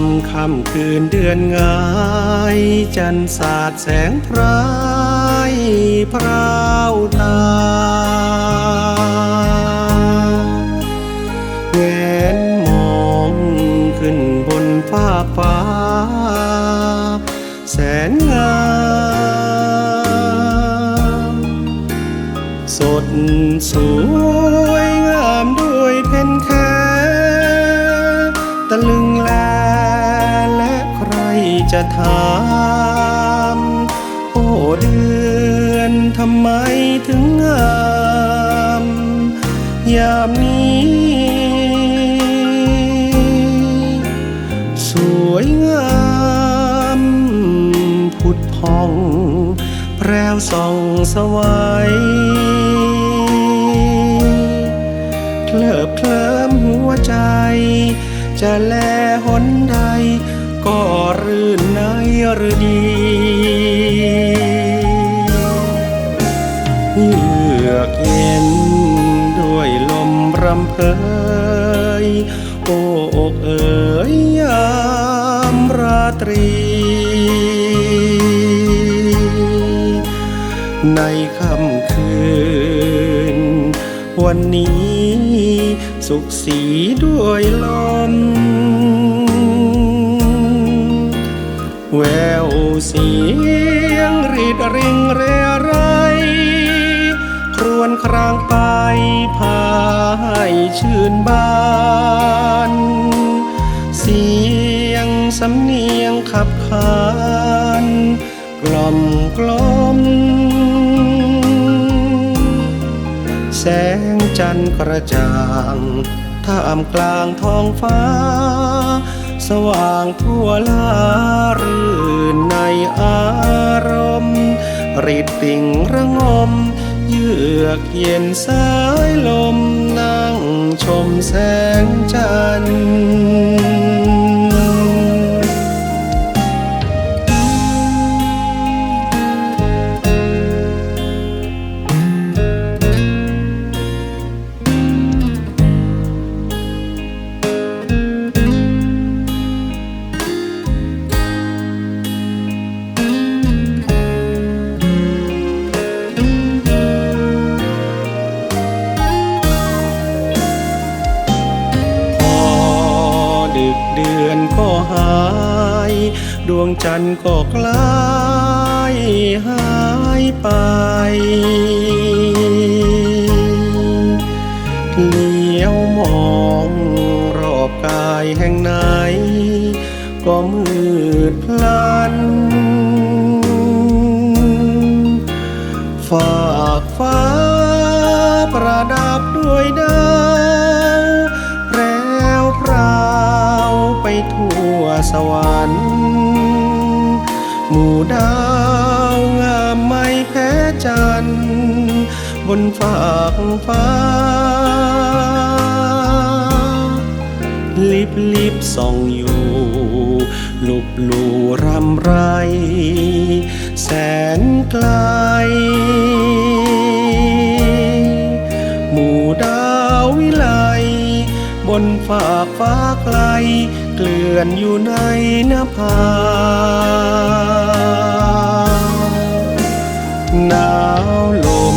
ำคำคืนเดือนงาย จันทร์สาดแสงพรายพราวตาแงนมองขึ้นบนฟาฟ้า แสนงามสดสวย ถามโอ้เดือนทำไมถึงงามยามนี้ สวยงามผุดพอง แพรวส่องสวัยเคลิบเคลิ้มหัวใจ จะแลหนใด ก็รื่นในรือดีเยือกเย็นด้วยลมรำเพยโอ้อกเอ๋ยยามราตรี ในค่ำคืน วันนี้สุขสีด้วยลม แววเสียงรีดริงเรไร ครวนครางไปพาให้ชื่นบาน เสียงสำเนียงขับขานกล่อมกล่อมแสงจันทร์กระจ่างท่ามกลางท้องฟ้า ว่างทั่วลารื่นในอารมณ์ริดติ่งระงม เยือกเย็นสายลมนั่งชมแสงจันทร์ ดวงจันทร์ก็คล้ายหายไปเลี้ยวมองรอบกายแห่งไหน ก็มืดพลัน ฝากฟ้าประดับด้วยดาวแพรวพราวไปทั่วสวรรค์ หมู่ดาวงามไม่แพ้จันทร์บนฝากฟ้า ลิบลิบส่องอยู่ ลุบลูรำไร แสนไกล หมู่ดาววิไล บนฝากฟ้าไกล เกลื่อนอยู่ในนภาหนาวลม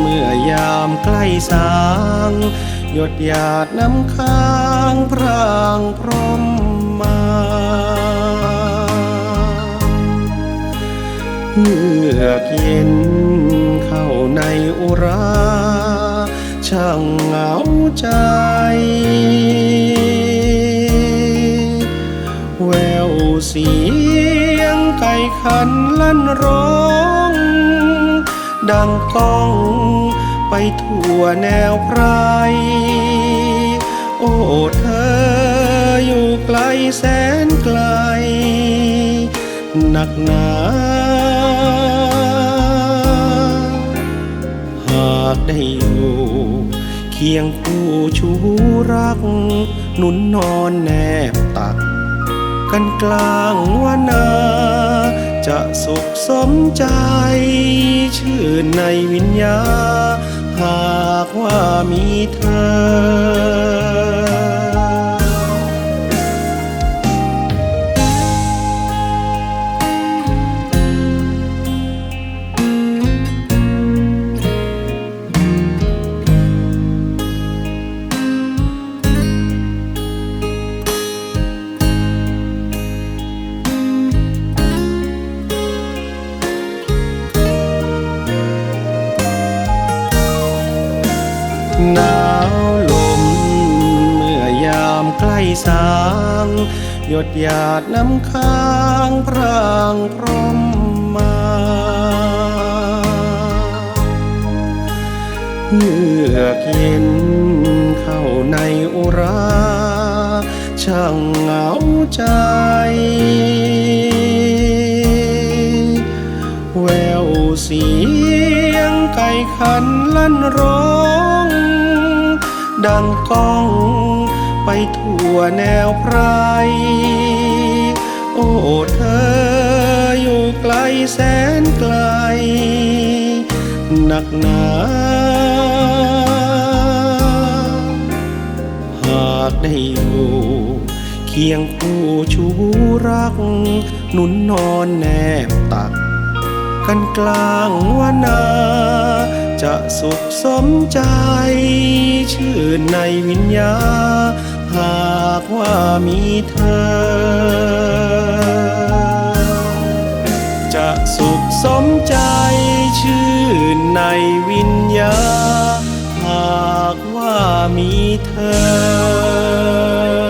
เมื่อยามใกล้สาง หยดหยาดน้ำค้างพรางพรมมาเยือกเย็นเข้าในอุรา ช่างเหงาใจ แววเสียงไก่ขันลั่นร้อง ดังก้องไปทั่วแนวไพร โอ้เธออยู่ไกลแสนไกล หนักหนา ได้อยู่ เคียงคู่ชูรัก หนุนนอนแนบตัก กันกลางวานา จะสุขสมใจ ชื่นในวิญญา หากว่ามีเธอ ดหยาดน้ำค้างพรางพรมมาเงือกเย็นเข้าในอุรา ช่างเหงาใจแววเสียงไก่ขันลั่นร้อง ดังก้อง ทั่วแนวไพร โอ้เธออยู่ไกลแสนไกล หนักหนาหากได้อยู่เคียงคู่ชูรัก หนุนนอนแนบตัก กันกลางวันนา จะสุขสมใจ ชื่นในวิญญา หากว่ามีเธอ จะสุขสมใจชื่นในวิญญา หากว่ามีเธอ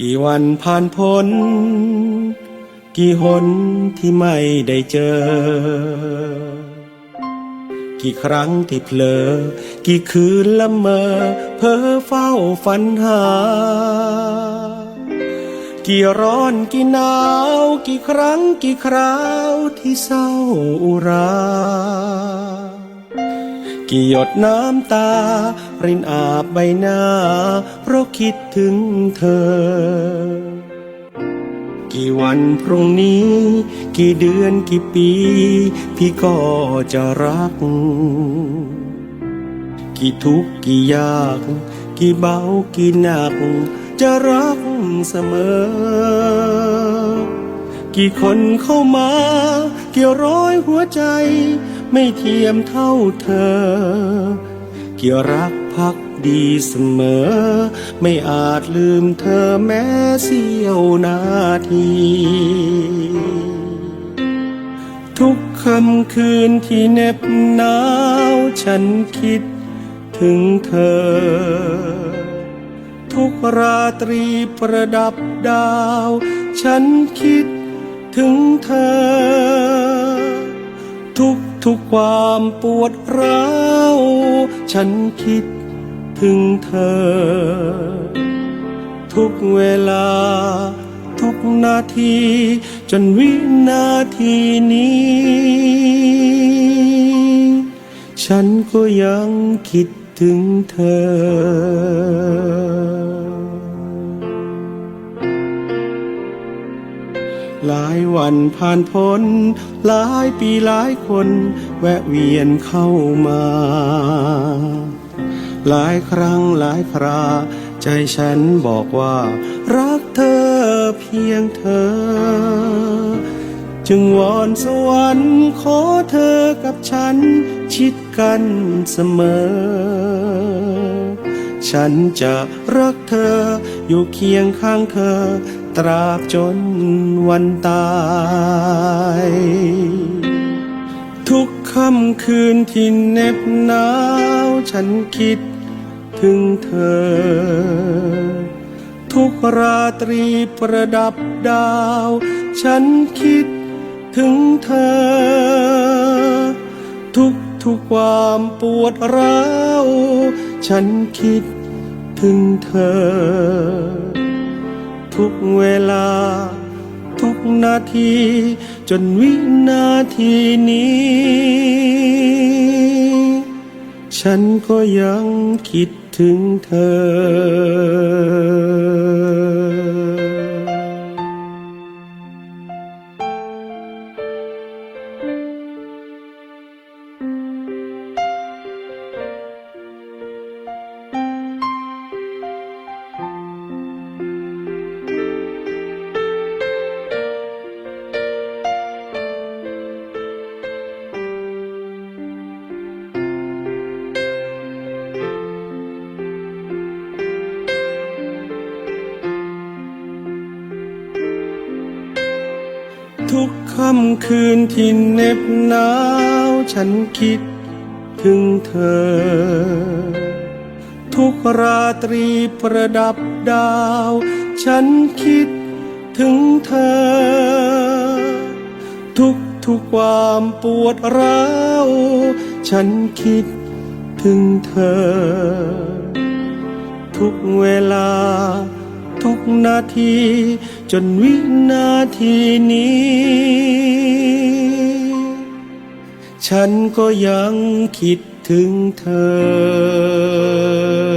กี่วันผ่านพ้น กี่หนที่ไม่ได้เจอ กี่ครั้งที่เพลอ กี่คืนละเมอ เพ้อเฝ้าฝันหา กี่ร้อนกี่หนาว กี่ครั้งกี่คราวที่เศร้าอุรา กี่หยดน้ำตา รินอาบใบหน้า เพราะคิดถึงเธอ กี่วันพรุ่งนี้ กี่เดือนกี่ปี พี่ก็จะรัก กี่ทุกข์กี่ยาก กี่เบากี่หนัก จะรักเสมอ กี่คนเข้ามาเกี่ยวร้อยหัวใจ ไม่เทียมเท่าเธอ เกี่ยวรักพักดีเสมอ ไม่อาจลืมเธอแม้เสี้ยวนาที ทุกค่ำคืนที่เหน็บหนาว ฉันคิดถึงเธอ ทุกราตรีประดับดาว ฉันคิดถึงเธอ ทุก ทุกความปวดร้าว ฉันคิดถึงเธอ ทุกเวลา ทุกนาที จนวินาทีนี้ ฉันก็ยังคิดถึงเธอ หลายวันผ่านพ้น หลายปีหลายคน แวะเวียนเข้ามา หลายครั้งหลายครา ใจฉันบอกว่า รักเธอเพียงเธอ จึงวอนสวรรค์ขอเธอกับฉัน ชิดกันเสมอ ฉันจะรักเธออยู่เคียงข้างเธอ ตราบจนวันตาย ทุกค่ำคืนที่เหน็บหนาวฉันคิดถึงเธอ ทุกราตรีประดับดาว ฉันคิดถึงเธอ ทุกทุกความปวดร้าว ฉันคิดถึงเธอ ทุกเวลา ทุกนาที จนวินาทีนี้ ฉันก็ยังคิดถึงเธอ ทุกค่ำคืนที่เหน็บหนาว ฉันคิดถึงเธอ ทุกราตรีประดับดาว ฉันคิดถึงเธอ ทุกทุกความปวดร้าว ฉันคิดถึงเธอ ทุกเวลา ทุกนาที จนวินาทีนี้ ฉันก็ยังคิดถึงเธอ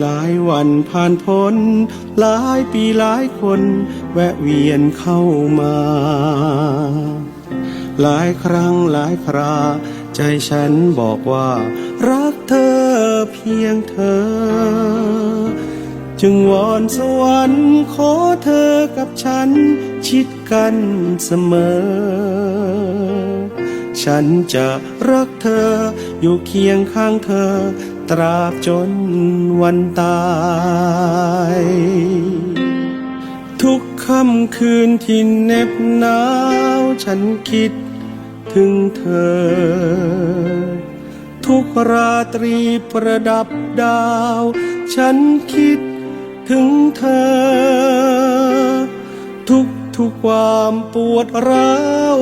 หลายวันผ่านพ้น หลายปีหลายคน แวะเวียนเข้ามา หลายครั้งหลายครา ใจฉันบอกว่า รักเธอเพียงเธอ จึงวอนสวรรค์ขอเธอกับฉัน ชิดกันเสมอ ฉันจะรักเธอ อยู่เคียงข้างเธอ ตราบจนวันตาย ทุกค่ำคืนที่เหน็บหนาว ฉันคิดถึงเธอ ทุกราตรีประดับดาว ฉันคิดถึงเธอ ทุกทุกความปวดร้าว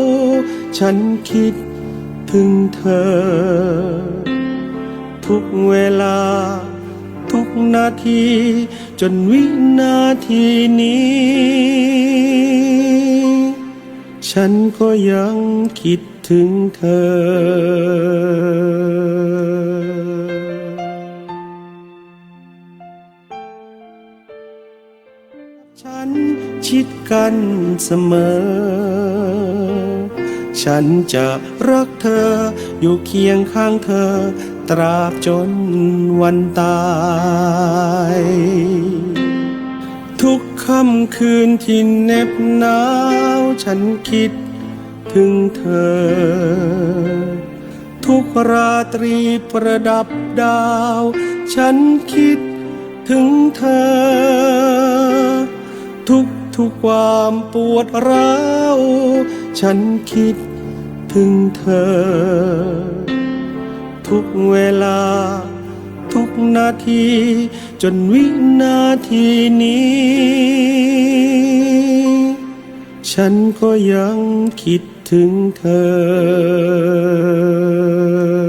ฉันคิด ถึงเธอ ทุกเวลา ทุกนาที จนวินาทีนี้ ฉันก็ยังคิดถึงเธอฉันชิดกันเสมอ ฉันจะรักเธอ อยู่เคียงข้างเธอ ตราบจนวันตาย ทุกค่ำคืนที่เหน็บหนาว ฉันคิดถึงเธอ ทุกราตรีประดับดาว ฉันคิดถึงเธอ ทุกทุกความปวดร้าว ฉันคิด ถึงเธอ ทุกเวลา ทุกนาที จนวินาทีนี้ ฉันก็ยังคิดถึงเธอ